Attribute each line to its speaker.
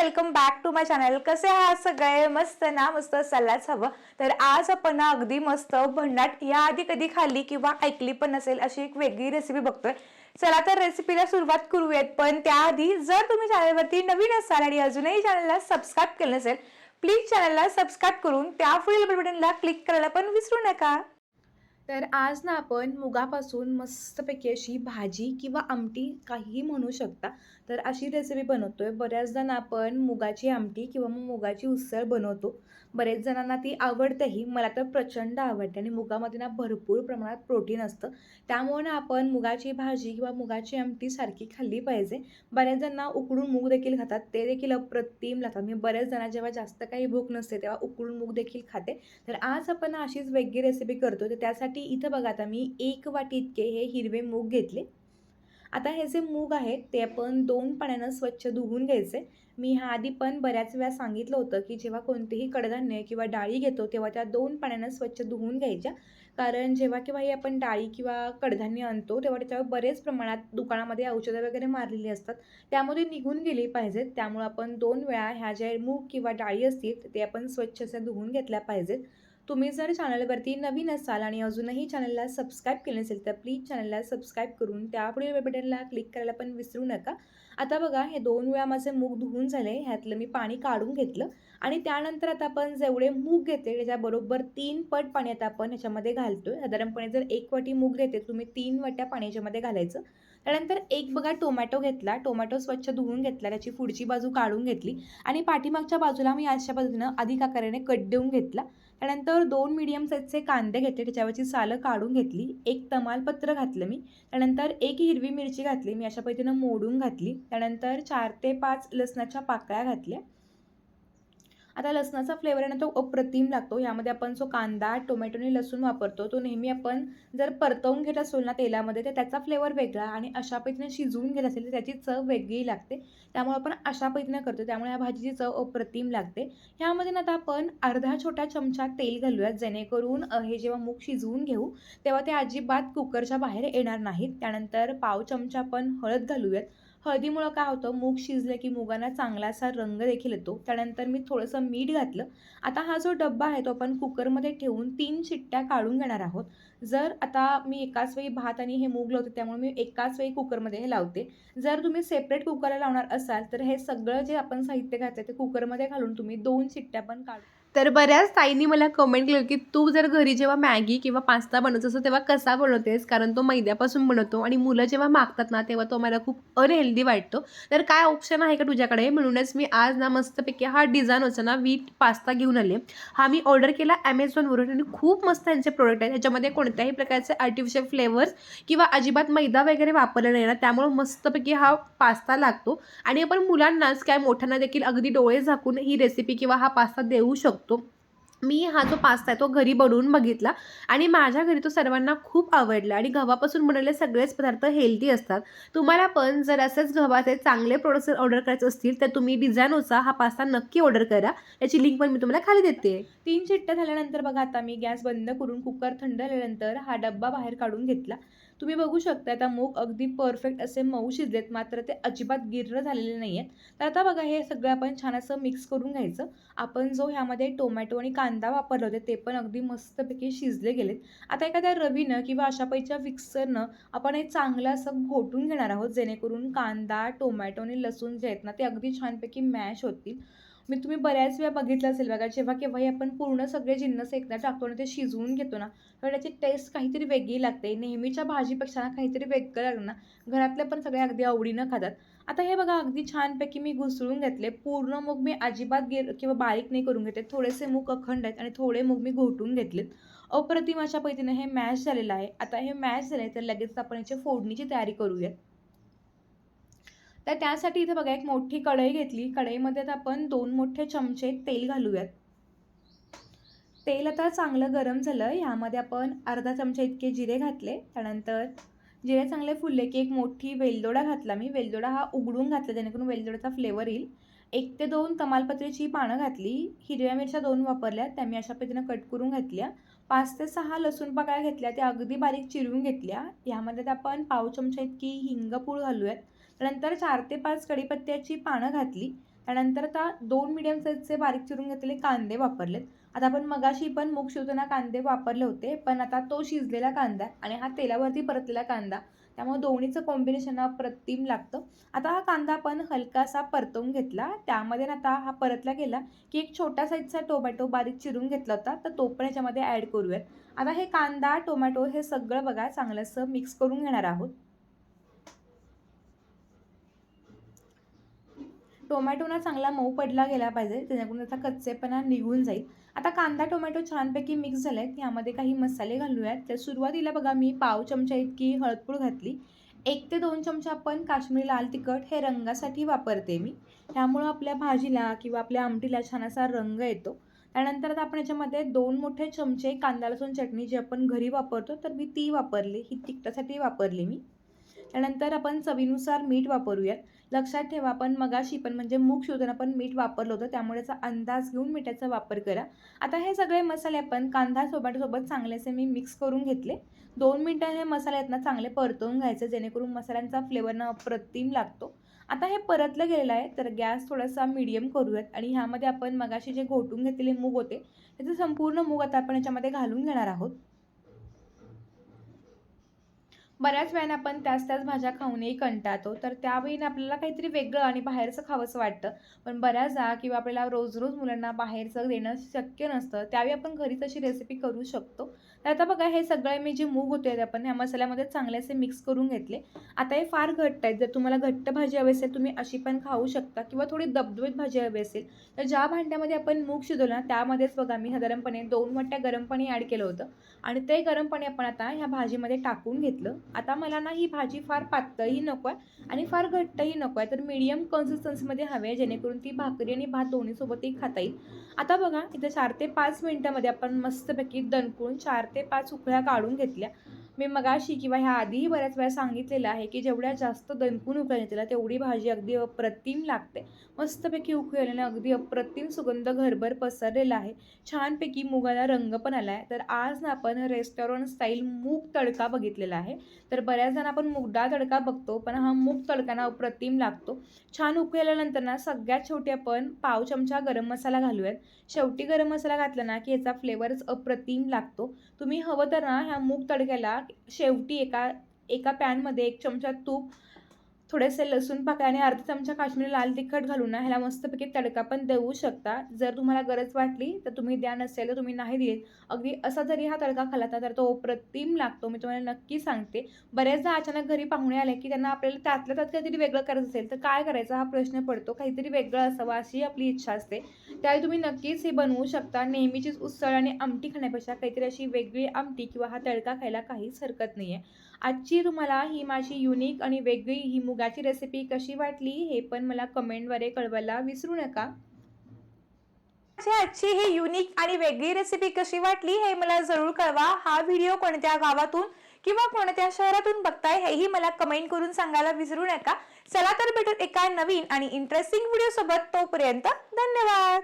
Speaker 1: Welcome back to my channel कसे आहात सगळे? मस्त ना? मस्त सल्लाच हवं. तर आज आपण ना अगदी मस्त भन्नाट या आधी कधी खाल्ली किंवा ऐकली पण नसेल अशी एक वेगळी रेसिपी बघतोय. चला तर रेसिपीला सुरुवात करूयात. पण त्याआधी जर तुम्ही चॅनलवरती नवीन असाल आणि अजूनही चॅनलला सबस्क्राईब केलं नसेल प्लीज चॅनलला सबस्क्राईब करून त्या पुढील बटनला क्लिक करायला पण विसरू नका. तर आज ना आपण मुगापासून मस्तपैकी अशी भाजी किंवा आमटी काहीही म्हणू शकता. तर अशी रेसिपी बनवतो आहे बऱ्याचजण आपण मुगाची आमटी किंवा मग मुगाची उसळ बनवतो. बरेच जणांना ती आवडतेही मला तर प्रचंड आवडते आणि मुगामध्ये ना भरपूर प्रमाणात प्रोटीन असतं. त्यामुळे ना आपण मुगाची भाजी किंवा मुगाची आमटी सारखी खाल्ली पाहिजे. बऱ्याच जणांना उकडून मूग देखील खातात. ते देखील अप्रतिम लागतात. मी बऱ्याच जणांना जेव्हा जास्त काही भूक नसते तेव्हा उकडून मूग देखील खाते. तर आज आपण अशीच वेगळी रेसिपी करतो तर त्यासाठी इथं बघा आता मी एक वाटी इतके हे हिरवे मूग घेतले. आता हे जे मूग आहेत ते आपण दोन पाण्यानं स्वच्छ धुवून घ्यायचे. मी ह्या आधी पण बऱ्याच वेळा सांगितलं होतं की जेव्हा कोणतेही कडधान्य किंवा डाळी घेतो तेव्हा त्या दोन पाण्यानं स्वच्छ धुवून घ्यायच्या. कारण जेव्हा केव्हाही आपण डाळी किंवा कडधान्य आणतो तेव्हा त्याच्यावर बरेच प्रमाणात दुकानामध्ये औषधं वगैरे मारलेली असतात. त्यामध्ये निघून गेली पाहिजेत. त्यामुळे आपण दोन वेळा ह्या ज्या मूग किंवा डाळी असतील ते आपण स्वच्छ असं धुवून घेतल्या पाहिजेत. तुम्ही जर चॅनलवरती नवीन असाल आणि अजूनही चॅनलला सबस्क्राईब केलं नसेल तर प्लीज चॅनलला सबस्क्राईब करून त्यापुढील बटनला क्लिक करायला पण विसरू नका. आता बघा हे दोन वेळा माझे मूग धुवून झाले ह्यातलं मी पाणी काढून घेतलं. आणि त्यानंतर आता आपण जेवढे मूग घेते त्याच्याबरोबर तीन पट पाणी आता आपण ह्याच्यामध्ये घालतोय. साधारणपणे जर एक वाटी मूग घेते तुम्ही तीन वाट्या पाणी याच्यामध्ये घालायचं. त्यानंतर एक बघा टोमॅटो घेतला. टोमॅटो स्वच्छ धुवून घेतला. त्याची पुढची बाजू काढून घेतली. आणि पाठीमागच्या बाजूला मी अशा पद्धतीनं अधिक आकाराने कट देऊन घेतला. त्यानंतर दोन मीडियम साईजचे कांदे घेतले त्याच्यावरची सालं काढून घेतली एक तमालपत्र घातलं मी त्यानंतर एक हिरवी मिरची घातली मी अशा पद्धतीनं मोडून घातली त्यानंतर चार ते पाच लसणाच्या पाकळ्या घातल्या आता लसणाचा फ्लेवर आहे ना तो अप्रतिम लागतो. यामध्ये आपण जो कांदा टोमॅटो आणि लसूण वापरतो तो नेहमी आपण जर परतवून घेत असेल ना तेलामध्ये तर त्याचा फ्लेवर वेगळा आणि अशा पद्धतीने शिजवून घेत असेल तर त्याची चव वेगळी लागते. त्यामुळे आपण अशा पद्धतीने करतो. त्यामुळे या भाजीची चव अप्रतिम लागते. ह्यामध्ये ना आता आपण अर्धा छोटा चमचा तेल घालूयात जेणेकरून हे जेव्हा मूग शिजवून घेऊ तेव्हा ते अजिबात कुकरच्या बाहेर येणार नाहीत. त्यानंतर पाव चमचा आपण हळद घालूयात. हळदीमुळं काय होतं? मूग शिजलं की मुगांना चांगला असा रंग देखील येतो. त्यानंतर मी थोडंसं मीठ घातलं. आता हा जो डब्बा आहे तो आपण कुकरमध्ये ठेवून तीन शिट्ट्या काढून घेणार आहोत. जर आता मी एकाच वेळी भात आणि हे मूग लावते त्यामुळे मी एकाच वेळी कुकरमध्ये हे लावते. जर तुम्ही सेपरेट कुकरला लावणार असाल तर हे सगळं जे आपण साहित्य घातलं ते कुकरमध्ये घालून तुम्ही दोन शिट्ट्या पण काढू
Speaker 2: तर बऱ्याच ताईंनी मला कमेंट केलं की तू जर घरी जेव्हा मॅगी किंवा पास्ता बनवत असतो तेव्हा कसा बनवतेस? कारण तो मैद्यापासून बनवतो आणि मुलं जेव्हा मागतात ना तेव्हा तो मला खूप अनहेल्दी वाटतो. तर काय ऑप्शन आहे का तुझ्याकडे? म्हणूनच मी आज ना मस्तपैकी हा डिझाईन होता ना वीट पास्ता घेऊन आले. हा मी ऑर्डर केला ॲमेझॉनवरून आणि खूप मस्त त्यांचे प्रोडक्ट आहेत. याच्यामध्ये कोणत्याही प्रकारचे आर्टिफिशियल फ्लेवर्स किंवा अजिबात मैदा वगैरे वापरला नाही ना त्यामुळं मस्तपैकी हा पास्ता लागतो. आणि आपण मुलांनाच काय मोठ्यांना देखील अगदी डोळे झाकून ही रेसिपी किंवा हा पास्ता देऊ शकतो. मी हा जो पास्ता आहे तो घरी बनवून बघितला आणि माझ्या घरी तो सर्वांना खूप आवडला आणि गव्हापासून बनवलेले सगळेच पदार्थ हेल्दी असतात. तुम्हाला पण जर असेच गव्हाचे चांगले प्रोडक्ट्स ऑर्डर करायचे असतील तर तुम्ही डिझायनोचा हा पास्ता नक्की ऑर्डर करा. याची लिंक पण मी तुम्हाला खाली देते.
Speaker 1: तीन चिट्ट्या झाल्यानंतर बघा आता मी गॅस बंद करून कुकर थंड झाल्यानंतर हा डब्बा बाहेर काढून घेतला. तुम्ही बघू शकता आता मूग अगदी परफेक्ट असे मऊ शिजलेत मात्र ते अजिबात गिर्र झालेले नाही आहेत तर आता बघा हे सगळं आपण छान असं मिक्स करून घ्यायचं. आपण जो ह्यामध्ये टोमॅटो आणि कांदा वापरले होते ते पण अगदी मस्तपैकी शिजले गेलेत. आता एखाद्या रवीनं किंवा अशा पैच्या मिक्सरनं आपण हे चांगलं असं घोटून घेणार आहोत जेणेकरून कांदा टोमॅटो आणि लसूण जे आहेत ना ते अगदी छानपैकी मॅश होतील. मी तुम्ही बऱ्याच वेळा बघितलं असेल बघा जेव्हा केव्हाही आपण पूर्ण सगळे जिन्नस एकदा टाकतो आणि ते शिजवून घेतो ना तर त्याची टेस्ट काहीतरी वेगळी लागते. नेहमीच्या भाजीपेक्षा ना काहीतरी वेगळं लागलं ना घरातले पण सगळे अगदी आवडीनं खातात. आता हे बघा अगदी छानपैकी मी घुसळून घेतले. पूर्ण मूग मी अजिबात गे किंवा बारीक नाही करून घेते थोडेसे मूग अखंड आहेत आणि थोडे मूग मी घोटून घेतलेत. अप्रतिम अशा पद्धतीने हे मॅश झालेलं आहे. आता हे मॅश झाले तर लगेच आपण याची फोडणीची तयारी करूयात. तर त्यासाठी इथे बघा एक मोठी कढई घेतली. कढईमध्ये आता आपण दोन मोठे चमचे तेल घालूयात. तेल आता चांगलं गरम झालं. ह्यामध्ये आपण अर्धा चमचा इतके जिरे घातले. त्यानंतर जिरे चांगले फुलले की एक मोठी वेलदोडा घातला मी. वेलदोडा हा उघडून घातला जेणेकरून वेलदोड्याचा फ्लेवर येईल. एक ते दोन तमालपत्रीची पानं घातली. हिरव्या मिरच्या दोन वापरल्या. त्या मी अशा पद्धतीनं कट करून घातल्या. पाच ते सहा लसूण पाकळ्या घेतल्या. त्या अगदी बारीक चिरून घेतल्या. ह्यामध्ये आपण पाव चमचा इतकी हिंगपूळ घालूयात. त्यानंतर चार ते पाच कढीपत्त्याची पानं घातली. त्यानंतर आता दोन मिडियम साईजचे बारीक चिरून घेतलेले कांदे वापरलेत. आता आपण मगाशी पण मूग शिवताना कांदे वापरले होते पण आता तो शिजलेला कांदा आहे आणि हा तेलावरती परतलेला कांदा त्यामुळे दोन्हीचं कॉम्बिनेशन अप्रतिम लागतं. आता हा कांदा आपण हलकासा परतवून घेतला. त्यामध्ये ना आता हा परतला गेला की एक छोटा साईजचा टोमॅटो बारीक चिरून घेतला होता तर तो पण याच्यामध्ये ॲड करूयात. आता हे कांदा टोमॅटो हे सगळं बघा चांगलंसं मिक्स करून घेणार आहोत. टोमॅटो ना चांगला मऊ पडला गेला पाहिजे जेणेकरून त्याचा कच्चेपणा निघून जाईल. आता कांदा टोमॅटो छानपैकी मिक्स झाला आहेत यामध्ये काही मसाले घालूयात. तर सुरुवातीला बघा मी पाव चमचा इतकी हळदपूड घातली. एक ते दोन चमचा आपण काश्मीरी लाल तिखट हे रंगासाठी वापरते मी. त्यामुळं आपल्या भाजीला किंवा आपल्या आमटीला छान असा रंग येतो. त्यानंतर आता आपण याच्यामध्ये दोन मोठे चमचे कांदा लसूण चटणी जी आपण घरी वापरतो तर मी ती वापरली. ही तिखटासाठी वापरली मी. त्यानंतर आपण चवीनुसार मीठ वापरूयात. लक्षात ठेवा आपण मगाशी पण म्हणजे मूग शोधून आपण मीठ वापरलं होतं. त्यामुळेचा अंदाज घेऊन मिठाचा वापर करा. आता हे सगळे मसाले आपण कांदा सोबत चांगलेसे मी मिक्स करून घेतले. दोन मिनटं हे मसाले आहेत ना चांगले परतवून घ्यायचे जेणेकरून मसाल्यांचा फ्लेवर ना अप्रतिम लागतो. आता हे परतलं गेलेलं आहे तर गॅस थोडासा मीडियम करूयात. आणि ह्यामध्ये आपण मगाशी जे घोटून घेतलेले मूग होते त्याचे संपूर्ण मूग आता आपण याच्यामध्ये घालून घेणार आहोत. बऱ्याच वेळाने आपण त्याच त्याच भाज्या खाऊनही कंटाळतो. तर त्यावेळी आपल्याला काहीतरी वेगळं आणि बाहेरचं खावंसं वाटतं. पण बऱ्याचदा किंवा आपल्याला रोज रोज मुलांना बाहेरचं देणं शक्य नसतं. त्यावेळी आपण घरीच अशी रेसिपी करू शकतो. तर आता बघा हे सगळे मी जे मूग होते आपण ह्या मसाल्यामध्ये चांगले असे मिक्स करून घेतले. आता हे फार घट्ट आहेत. जर तुम्हाला घट्ट भाजी हवी असेल तुम्ही अशी पण खाऊ शकता किंवा थोडी दबदबीत भाजी हवी असेल तर ज्या भांड्यामध्ये आपण मूग शिजवलं ना त्यामध्येच बघा मी साधारणपणे दोन वाट्या गरम पाणी ॲड केलं होतं. आणि ते गरम पाणी आपण आता ह्या भाजीमध्ये टाकून घेतलं. आता मला ना ही भाजी फार पातळही नको आहे आणि फार घट्टही नको आहे. तर मीडियम कन्सिस्टन्सीमध्ये हवी आहे जेणेकरून ती भाकरी आणि भात दोन्हीसोबतही खाता येईल. आता बघा इथं चार ते पाच मिनटामध्ये आपण मस्तपैकी दणकून चार ते पाच उकळ्या काढून घेतल्या. मी मगाशी किंवा ह्या आधीही बऱ्याच वेळा सांगितलेलं आहे की जेवढ्या जास्त दणकून उकळ्या त्याला तेवढी भाजी अगदी अप्रतिम लागते. मस्तपैकी उकळल्याने अगदी अप्रतिम सुगंध घरभर पसरलेला आहे. छानपैकी मुगाला रंग पण आला आहे तर आज ना आपण रेस्टॉरंट स्टाईल मूग तडका बघितलेला आहे. तर बऱ्याच जण आपण मुगडाळ तडका बघतो पण हा मूग तडका ना अप्रतिम लागतो. छान उकळल्यानंतर ना सगळ्यात शेवटी आपण पाव चमचा गरम मसाला घालूयात. शेवटी गरम मसाला घातला ना की याचा फ्लेवरच अप्रतिम लागतो. तुम्ही हवं तर ना ह्या मूग तडक्याला शेवटी एका एका पॅनमध्ये एक चमचा तूप थोडेसे लसूण पाकळ्या आणि अर्धा चमचा काश्मीरी लाल तिखट घालून ना ह्याला मस्तपैकी तडका पण देऊ शकता. जर तुम्हाला गरज वाटली तर तुम्ही द्या नसेल तर तुम्ही नाही दिलेत अगदी असा जरी हा तडका खाला तर तो अप्रतिम लागतो. मी तुम्हाला नक्की सांगते. बऱ्याचदा अचानक घरी पाहुणे आले की त्यांना आपल्याला त्यातल्या त्यात काहीतरी वेगळं करायचं असेल तर काय करायचा हा प्रश्न पडतो. काहीतरी वेगळं असावं अशी आपली इच्छा असते. त्यावेळी तुम्ही नक्कीच हे बनवू शकता. नेहमीचीच उसळ आणि आमटी खाण्यापेक्षा काहीतरी अशी वेगळी आमटी किंवा हा तडका खायला काहीच हरकत नाही आहे आजची तुम्हाला ही माझी युनिक आणि वेगळी ही मुगाची रेसिपी कशी वाटली हे पण मला कमेंटद्वारे कळवायला विसरू नका.
Speaker 3: आजची ही युनिक आणि वेगळी रेसिपी कशी वाटली हे मला जरूर कळवा. हा व्हिडिओ कोणत्या गावातून किंवा कोणत्या शहरातून बघताय हेही मला कमेंट करून सांगायला विसरू नका. चला तर भेटू एका नवीन आणि इंटरेस्टिंग व्हिडिओ सोबत. तोपर्यंत धन्यवाद.